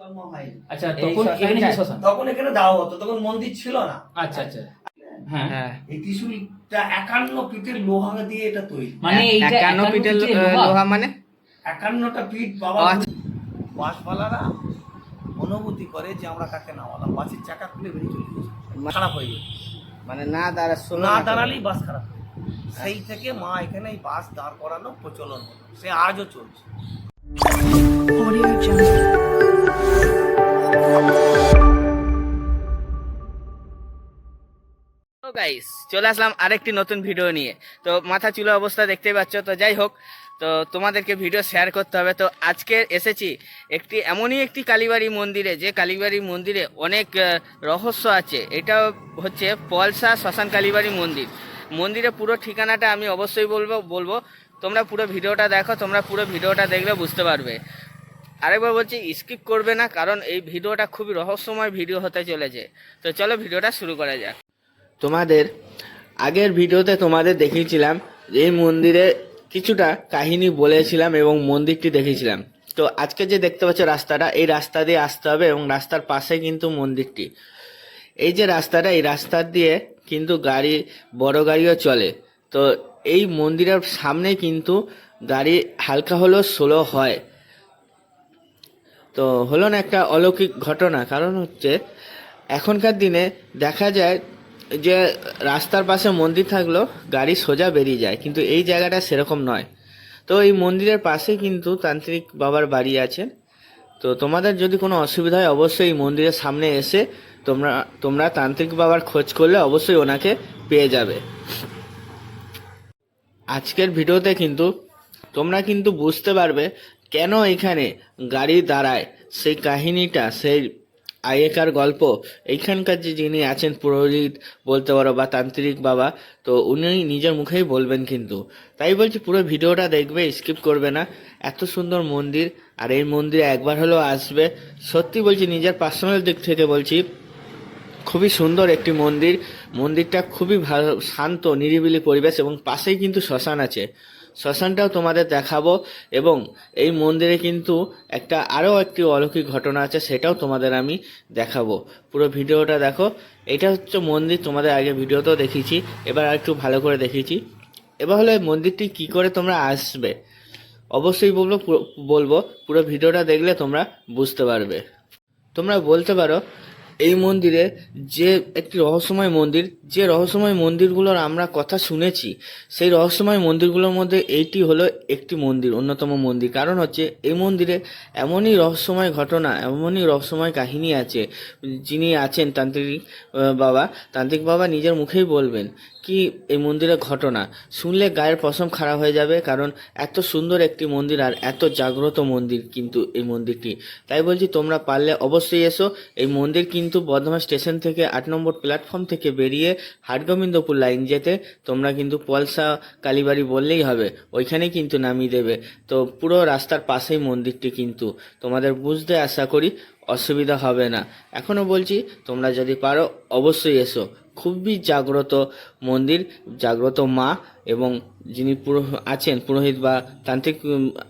আচ্ছা তখন এখানে শ্মশানটা- শ্মশান? তখন এখানে দাও হতো তখন মন্দির ছিল না। আচ্ছা আচ্ছা। হ্যাঁ। হ্যাঁ। এই ত্রিশুলটা একান্ন ফিটের লোহা দিয়ে এটা তৈরি। মানে একান্ন পিঠের লোহা? লোহা মানে? একান্নটা ফিট বাবা ও আচ্ছা। অনুভূতি করে যে আমরা কাকে নামালাম। বাসের চাকা খুলে বেরিয়ে চলে গেছে। খারাপ হয়ে গেছে। মানে না দাঁড়া শোনো না দাঁড়ালেই বাস খারাপ হয়ে। সেই থেকে মা এখানে এই বাস দাঁড় করানো প্রচলন হলো। সে আজও চলছে। Audio Jungle. তো গাইস চলে আসলাম আরেকটি নতুন ভিডিও নিয়ে। তো মাথা চুলো অবস্থা দেখতে পাচ্ছ, তো যাই হোক, তো তোমাদেরকে ভিডিও শেয়ার করতে হবে। তো আজকে এসেছি একটি এমনই একটি কালীবাড়ি মন্দিরে, যে কালীবাড়ি মন্দিরে অনেক রহস্য আছে। এটা হচ্ছে পলসা শ্মশান কালীবাড়ি মন্দির। মন্দিরে পুরো ঠিকানাটা আমি অবশ্যই বলব বলব। তোমরা পুরো ভিডিওটা দেখো, তোমরা পুরো ভিডিওটা দেখলে বুঝতে পারবে। আরেকবার বলছি স্কিপ করবে না, কারণ এই ভিডিওটা খুবই রহস্যময় ভিডিও হতে চলেছে। তো চলো ভিডিওটা শুরু করা যাক। তোমাদের, আগের ভিডিওতে তোমাদের দেখিয়েছিলাম এই মন্দিরে কিছুটা কাহিনী বলেছিলাম এবং মন্দিরটি দেখিয়েছিলাম। তো আজকে যে দেখতে পাচ্ছ রাস্তাটা, এই রাস্তা দিয়ে আসতে হবে এবং রাস্তার পাশে কিন্তু মন্দিরটি। এই যে রাস্তাটা, এই রাস্তা দিয়ে কিন্তু গাড়ি, বড় গাড়িও চলে। তো এই মন্দিরের সামনে কিন্তু গাড়ি হালকা হলেও স্লো হয়। তো হলো না একটা অলৌকিক ঘটনা। কারণ হচ্ছে, এখনকার দিনে দেখা যায় যে রাস্তার পাশে মন্দির থাকলেও গাড়ি সোজা বেরিয়ে যায়, কিন্তু এই জায়গাটা সেরকম নয়। তো এই মন্দিরের পাশে কিন্তু তান্ত্রিক বাবার বাড়ি আছে। তো তোমাদের যদি কোনো অসুবিধা হয়, অবশ্যই এই মন্দিরের সামনে এসে তোমরা তোমরা তান্ত্রিক বাবার খোঁজ করলে অবশ্যই ওনাকে পেয়ে যাবে। আজকের ভিডিওতে কিন্তু তোমরা কিন্তু বুঝতে পারবে কেন এখানে গাড়ি দাঁড়ায়? সেই কাহিনীটা, সেই আগেকার গল্প এইখানকার যে যিনি আছেন পুরোহিত বলতে পারো বা তান্ত্রিক বাবা, তো উনি নিজের মুখেই বলবেন কিন্তু। তাই বলছি, পুরো ভিডিওটা দেখবে, স্কিপ করবে না। এত সুন্দর মন্দির, আর এই মন্দিরে একবার হলেও আসবে। সত্যি বলছি, নিজের পার্সোনাল দিক থেকে বলছি, খুবই সুন্দর একটি মন্দির। মন্দিরটা খুবই ভালো শান্ত, নিরিবিলি পরিবেশ এবং পাশেই কিন্তু শ্মশান আছে। শ্মশানটাও তোমাদের দেখাবো এবং এই মন্দিরে কিন্তু একটা আরও একটি অলৌকিক ঘটনা আছে, সেটাও তোমাদের আমি দেখাবো। পুরো ভিডিওটা দেখো। এটা হচ্ছে মন্দির, তোমাদের আগে ভিডিওতেও দেখিয়েছি, এবার একটু ভালো করে দেখিয়েছি। এবার হলো মন্দিরটি কি করে তোমরা আসবে? অবশ্যই বলব বলব, পুরো ভিডিওটা দেখলে তোমরা বুঝতে পারবে। তোমরা বলতে পারো এই মন্দিরে যে একটি রহস্যময় মন্দির, যে রহস্যময় মন্দিরগুলোর আমরা কথা শুনেছি, সেই রহস্যময় মন্দিরগুলোর মধ্যে এইটি হলো একটি মন্দির, অন্যতম মন্দির। কারণ হচ্ছে, এই মন্দিরে এমনই রহস্যময় ঘটনা, এমনই রহস্যময় কাহিনী আছে, যিনি আছেন তান্ত্রিক বাবা। তান্ত্রিক বাবা নিজের মুখেই বলবেন কি এই মন্দিরের ঘটনা? শুনলে গায়ের পশম খারাপ হয়ে যাবে, কারণ এত সুন্দর একটি মন্দির আর এত জাগ্রত মন্দির কিন্তু এই মন্দিরটি। তাই বলছি, তোমরা পারলে অবশ্যই এসো। এই মন্দির কিন্তু বর্ধমান স্টেশন থেকে আট নম্বর প্ল্যাটফর্ম থেকে বেরিয়ে হাটগোবিন্দপুর লাইন যেতে তোমরা কিন্তু পলসা কালীবাড়ি বললেই হবে, ওইখানেই কিন্তু নামিয়ে দেবে। তো পুরো রাস্তার পাশেই মন্দিরটি কিন্তু। তোমাদের বুঝতে আশা করি অসুবিধা হবে না। এখনও বলছি, তোমরা যদি পারো অবশ্যই এসো। খুবই জাগ্রত মন্দির, জাগ্রত মা এবং যিনি পুরো আছেন, পুরোহিত বা তান্ত্রিক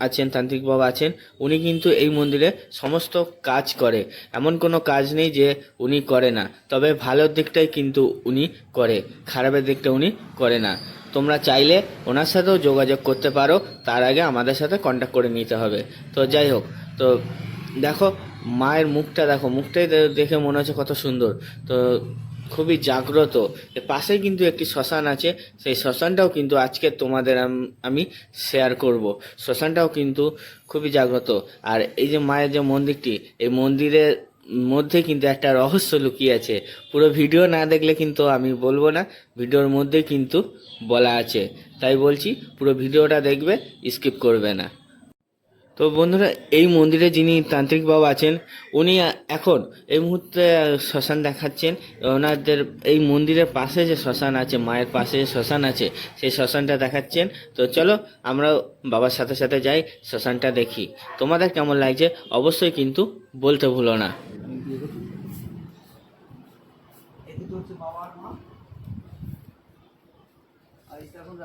আছেন, তান্ত্রিক বাবা আছেন, উনি কিন্তু এই মন্দিরে সমস্ত কাজ করে। এমন কোনো কাজ নেই যে উনি করে না। তবে ভালোর দিকটাই কিন্তু উনি করে, খারাপের দিকটা উনি করে না। তোমরা চাইলে ওনার সাথেও যোগাযোগ করতে পারো, তার আগে আমাদের সাথে কন্ট্যাক্ট করে নিতে হবে। তো যাই হোক, তো দেখো, মায়ের মুখটা দেখো, মুখটাই দেখে মনে হচ্ছে কত সুন্দর। তো খুবই জাগ্রত। পাশেই কিন্তু একটি শ্মশান আছে। সেই শ্মশানটাও কিন্তু আজকে তোমাদের আমি শেয়ার করব। শ্মশানটাও কিন্তু খুবই জাগ্রত। আর এই যে মায়ের যে মন্দিরটি, এই মন্দিরের মধ্যে কিন্তু একটা রহস্য লুকিয়ে আছে। পুরো ভিডিও না দেখলে কিন্তু আমি বলব না, ভিডিওর মধ্যে কিন্তু বলা আছে। তাই বলছি, পুরো ভিডিওটা দেখবে স্কিপ করবে না। তো বন্ধুরা, এই মন্দিরে যিনি তান্ত্রিক বাবা আছেন, উনি এখন এই মুহূর্তে শ্মশান দেখাচ্ছেন। ওনাদের এই মন্দিরের পাশে যে শ্মশান আছে, মায়ের পাশে যে শ্মশান আছে, সেই শ্মশানটা দেখাচ্ছেন। তো চলো, আমরা বাবার সাথে সাথে যাই, শ্মশানটা দেখি। তোমাদের কেমন লাগছে? অবশ্যই কিন্তু বলতে ভুলো না।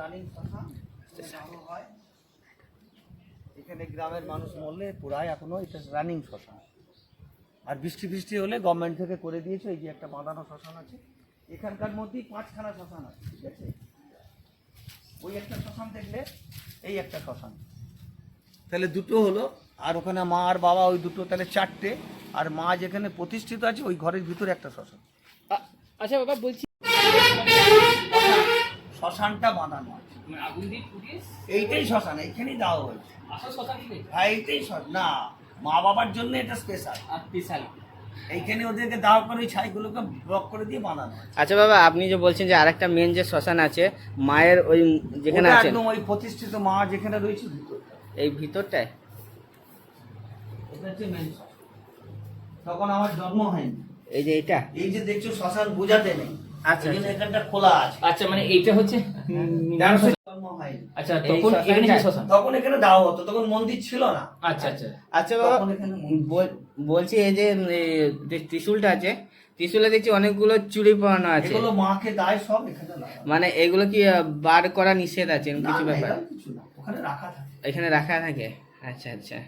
রানিং শ্মশান ভালো হয় এখানে গ্রামের মানুষ মরলে পুরাই এখনও এটা রানিং শ্মশান। আর বৃষ্টি বৃষ্টি হলে গভর্নমেন্ট থেকে করে দিয়েছে, এই যে একটা বাঁধানো শ্মশান আছে। এখানকার মধ্যেই পাঁচখানা শ্মশান আছে, ঠিক আছে? ওই একটা শ্মশান দেখলে এই একটা শ্মশান। তাহলে দুটো হলো, আর ওখানে মা আর বাবা, ওই দুটো, তাহলে চারটে। আর মা যেখানে প্রতিষ্ঠিত আছে, ওই ঘরের ভিতরে একটা শ্মশান। আচ্ছা বাবা, বলছি শ্মশানটা বাঁধানো আছে। মানে আগুন দিয়ে পুড়িয়ে এইটাই শ্মশান এইখানেই দেওয়া হয়েছে। হ্যাঁ এইটাই না মা বাবার জন্য এটা স্পেশাল আর বিশাল এইখানে ওদেরকে দাও করে ওই ছাইগুলোকে ব্লক করে দিয়ে হয় আচ্ছা বাবা আপনি যে বলছেন যে আরেকটা মেন যে শ্মশান আছে মায়ের ওই যেখানে আছেন। একদম ওই প্রতিষ্ঠিত মা যেখানে রয়েছে ভিতরটা। এই ভিতরটায়? এটা হচ্ছে মেন তখন আমার জন্ম হয়নি। এই যে এটা এই যে দেখছ শ্মশান বোঝাতে নেই। আচ্ছা, এখানটা খোলা আছে। আচ্ছা মানে এইটা হচ্ছে আচ্ছা তখন এখানে শ্মশান? তখন এখানে হতো তখন মন্দির ছিল না। আচ্ছা আচ্ছা। আচ্ছা বাবা বলছি এই যে ত্রিশূলটা আছে ত্রিশূলে দেখছি অনেকগুলো চুড়ি পরানো আছে। এগুলো মাকে দায় সব এখানে মানে এগুলো কি বার করা নিষেধ আছে কিছু ব্যাপার? এরকম কিছু না ওখানে রাখা থাকে। এখানে রাখা থাকে? আচ্ছা আচ্ছা।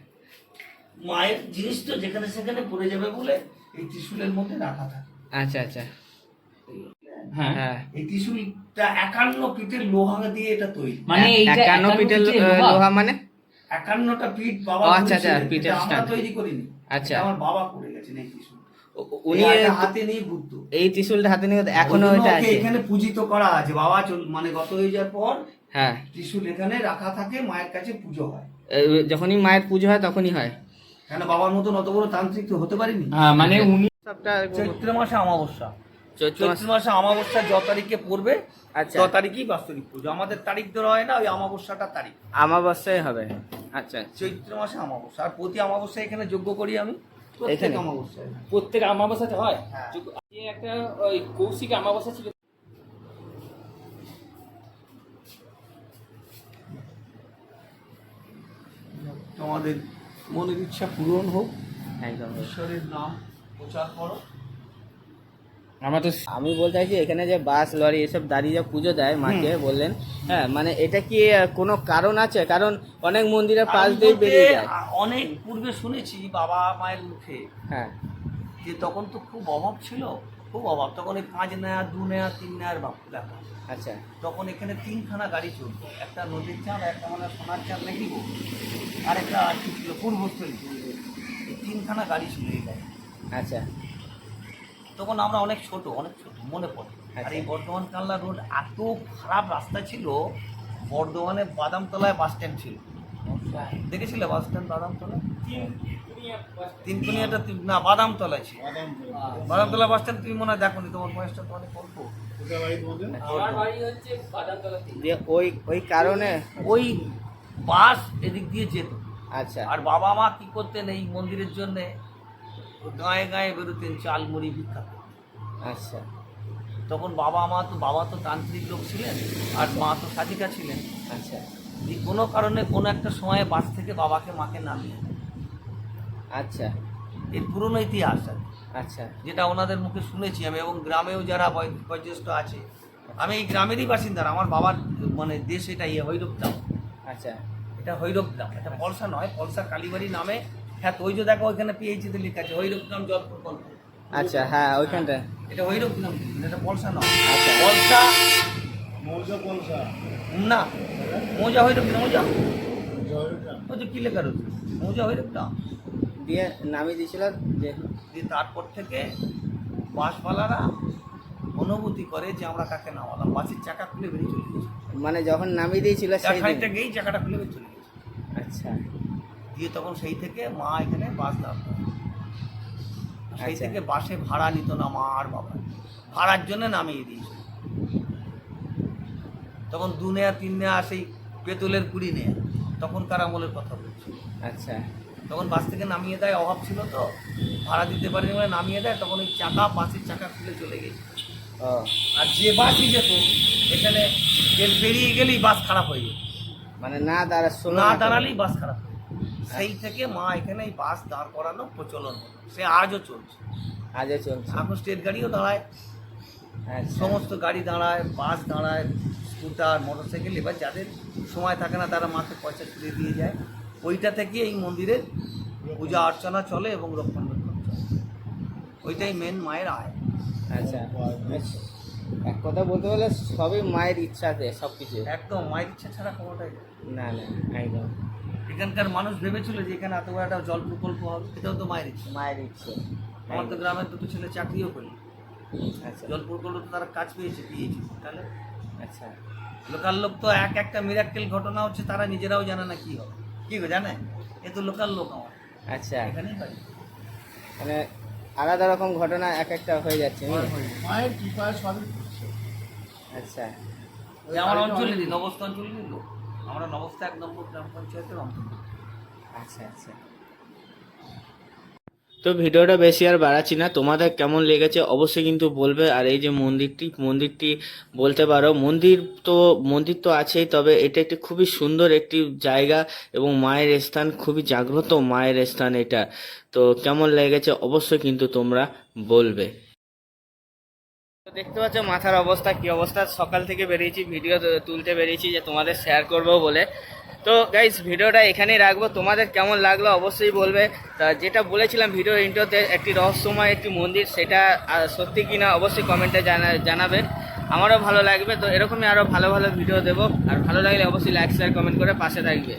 মায়ের জিনিস তো যেখানে সেখানে পড়ে যাবে বলে এই ত্রিশূলের মধ্যে রাখা থাকে। আচ্ছা আচ্ছা। হ্যাঁ। হ্যাঁ। এই ত্রিশূলটা একান্ন পিঠের লোহা দিয়ে এটা তৈরি। মানে একান্ন পিঠের লোহা? লোহা মানে? একান্নটা পিঠ বাবা আচ্ছা, আচ্ছা, পিঠের আমরা তৈরি করিনি। আচ্ছা। আমার বাবা করে গেছেন এই ত্রিশূল উনি উনি হাতে নিয়ে বুদ্ধ। এই ত্রিশূলটা হাতে নিয়ে এখনও ওই জন্য ওইটা ওকে আছে। এখানে পূজিত করা আছে। বাবা চল- মানে গত হয়ে যাওয়ার পর হ্যাঁ। ত্রিশূল এখানে রাখা থাকে মায়ের কাছে পুজো হয়। যখনই মায়ের পুজো হয় তখনই হয়। কেন বাবার মতন অত বড় তান্ত্রিক তো হতে পারিনি? হ্যাঁ মানে উনি চৈত্র মাসে অমাবস্যা। চৈত্র মাসে। অমাবস্যা য তারিখে পড়বে। আচ্ছা। য তারিখই বাস্তবিক পুজো। আমাদের তারিখ ধরা হয় না ওই অমাবস্যাটা তারিখ। আমাবস্যায় হবে। আচ্ছা চৈত্র মাসে অমাবস্যা। আর প্রতি অমাবস্যা এখানে যজ্ঞ করি আমি? প্রত্যেক? অমাবস্যায়। প্রত্যেক আমাবস্যাতে হয়? হ্যাঁ। একটা ওই কৌশিক আমাবস্যা ছিল। তোমাদের মনের ইচ্ছা পূরণ হোক। একদম। ঈশ্বরের নাম প্রচার করো। আমরা তো আমি বলতে চাইছি এখানে যে বাস লরি এসব দাঁড়িয়ে যা পুজো দেয় মাকে বললেন হ্যাঁ মানে এটা কি কোনো কারণ আছে? কারণ অনেক মন্দিরের পাশ দিয়ে বেরিয়ে যায়। অনেক পূর্বে শুনেছি বাবা মায়ের মুখে হ্যাঁ। যে তখন তো খুব অভাব ছিল খুব অভাব। তখন এই পাঁচ নেয়া দু নেয়া তিন নেয়ার বাপ ব্যাপার। আচ্ছা। তখন এখানে তিনখানা গাড়ি চলতো। একটা নদীর চাঁদ একটা মানে সোনার চাঁদ নাকি আর একটা আর কি ছিল পূর্বস্থলী। এই তিনখানা গাড়ি ছিল এই গাড়ি আচ্ছা। তখন আমরা অনেক ছোট অনেক ছোট মনে পড়ে। আর আচ্ছা। এই বর্ধমান কানলা রোড এত খারাপ রাস্তা ছিল বর্ধমানে বাদামতলায় বাস স্ট্যান্ড ছিল। দেখেছিলে বাস স্ট্যান্ড বাদামতলা তিনকুনিয়াটা না বাদামতলায় ছিল। বাদামতলা বাস স্ট্যান্ড তুমি মনে হয় দেখো নি তোমার বয়সটা তো অনেক অল্প। দিয়ে ওই ওই কারণে? ওই বাস এদিক দিয়ে যেত। আচ্ছা। আর বাবা মা কি করতেন এই মন্দিরের জন্য? গায়ে গায়ে বেরোতেন চাল মুড়ি ভিক্ষা আচ্ছা। তখন বাবা মা তো বাবা তো তান্ত্রিক লোক ছিলেন আর মা তো সাধিকা ছিলেন। আচ্ছা। যে কোনো কারণে কোনো একটা সময়ে বাস থেকে বাবাকে মাকে নামিয়ে। আচ্ছা। এর পুরনো ইতিহাস আচ্ছা। যেটা ওনাদের মুখে শুনেছি আমি এবং গ্রামেও যারা বয়োজ্যেষ্ঠ আছে আমি এই গ্রামেরই বাসিন্দার আমার বাবার মানে দেশ এটা ইয়ে হৈরবগ্রাম আচ্ছা। এটা হৈরবগ্রাম এটা পলসা নয় পলসা কালীবাড়ি নামে হ্যাঁ ওই যে দেখো ওইখানে পিএইচিতে লেখা আছে হৈরবগ্রাম জল প্রকল্প আচ্ছা হ্যাঁ ওইখানটা এটা হৈরবগ্রাম এটা পলসা নয়। আচ্ছা। পলসা না মৌজা হৈরবগ্রাম মৌজা? ওই যে কি লেখা রয়েছে? মৌজা হৈরবগ্রাম দিয়ে নামিয়ে দিয়েছিল যে দিয়ে তারপর থেকে বাসওয়ালারা অনুভূতি করে যে আমরা কাকে নামালাম। বাসের চাকা খুলে বেরিয়ে চলে গেছে। মানে যখন নামিয়ে দিয়েছিল সেই গেই চাকাটা খুলে বেরিয়ে চলে গেছে। আচ্ছা। দিয়ে তখন সেই থেকে মা এখানে বাস দাঁড় করায়। সেই আচ্ছা। থেকে বাসে ভাড়া নিত না মা আর বাবা। ভাড়ার জন্য নামিয়ে দিয়েছিল। তখন দু নেয়া তিন নেয়া সেই পেতলের কুড়ি নেয়া। তখনকার আমলের কথা বলছি আচ্ছা। তখন বাস থেকে নামিয়ে দেয় অভাব ছিল তো। ভাড়া দিতে পারেনি বলে নামিয়ে দেয় তখন ওই চাকা বাসের চাকা খুলে চলে গেছে। আর যে বাসই যেত এখানে তেল বেরিয়ে গেলেই বাস খারাপ হয়ে যেত। মানে না দাঁড়া না দাঁড়ালেই বাস খারাপ হয়ে। সেই থেকে মা এখানে এই বাস দাঁড় করানো প্রচলন। হলো সে আজও চলছে। আজও চলছে। এখন স্টেট গাড়িও দাঁড়ায়। আচ্ছা। সমস্ত গাড়ি দাঁড়ায় বাস দাঁড়ায় স্কুটার মোটরসাইকেল এবার যাদের সময় থাকে না তারা মাকে পয়সা তুলে দিয়ে যায়। ওইটা থেকে এই মন্দিরের পূজা অর্চনা চলে এবং রক্ষণাবেক্ষণ চলে। ওইটাই মেন মায়ের আয়। আচ্ছা। এক কথা বলতে গেলে সবই মায়ের ইচ্ছা ইচ্ছাতে সব কিছু একদম মায়ের ইচ্ছা ছাড়া কোনোটাই। না না একদম। এখানকার মানুষ ভেবেছিল যে এখানে এত বড় একটা জল প্রকল্প হবে এটাও তো মায়ের ইচ্ছা। মায়ের ইচ্ছে। আমার তো গ্রামের দুটো ছেলে চাকরিও করি। আচ্ছা। জল প্রকল্প তো তারা কাজ পেয়েছে পেয়েছে তাহলে? আচ্ছা। লোকাল লোক তো এক একটা মিরাক্কেল ঘটনা হচ্ছে তারা নিজেরাও জানে না কি হবে। কি গো জানে? এ তো লোকাল লোক আমার। আচ্ছা। এখানেই বাড়ি। মানে আলাদা রকম ঘটনা এক একটা হয়ে যাচ্ছে মায়ের কৃপায় সবই আচ্ছা। ওই আমার অঞ্চলেরই নবস্থা অঞ্চলেরই লোক। আমরা নবস্থা এক নম্বর গ্রাম পঞ্চায়েতের অন্তর্গত। আচ্ছা আচ্ছা। তো ভিডিওটা বেশি আর বাড়াচ্ছি না তোমাদের কেমন লেগেছে অবশ্যই কিন্তু বলবে আর এই যে মন্দিরটি মন্দিরটি বলতে পারো মন্দির তো মন্দির তো আছেই তবে এটা একটি খুবই সুন্দর একটি জায়গা এবং মায়ের স্থান খুবই জাগ্রত মায়ের স্থান এটা। তো কেমন লেগেছে অবশ্যই কিন্তু তোমরা বলবে। দেখতে পাচ্ছ মাথার অবস্থা, কি অবস্থা? সকাল থেকে বেরিয়েছি ভিডিও তুলতে বেরিয়েছি যে তোমাদের শেয়ার করব বলে। তো গাইজ ভিডিওটা এখানেই রাখব। তোমাদের কেমন লাগল অবশ্যই বলবে। তা যেটা বলেছিলাম ভিডিও ইন্টোতে একটি রহস্যময় একটি মন্দির, সেটা সত্যি কি না অবশ্যই কমেন্টে জানা, জানাবে। আমারও ভালো লাগবে। তো এরকমই আরও ভালো ভালো ভিডিও দেবো। আর ভালো লাগলে অবশ্যই লাইক শেয়ার কমেন্ট করে পাশে থাকবে।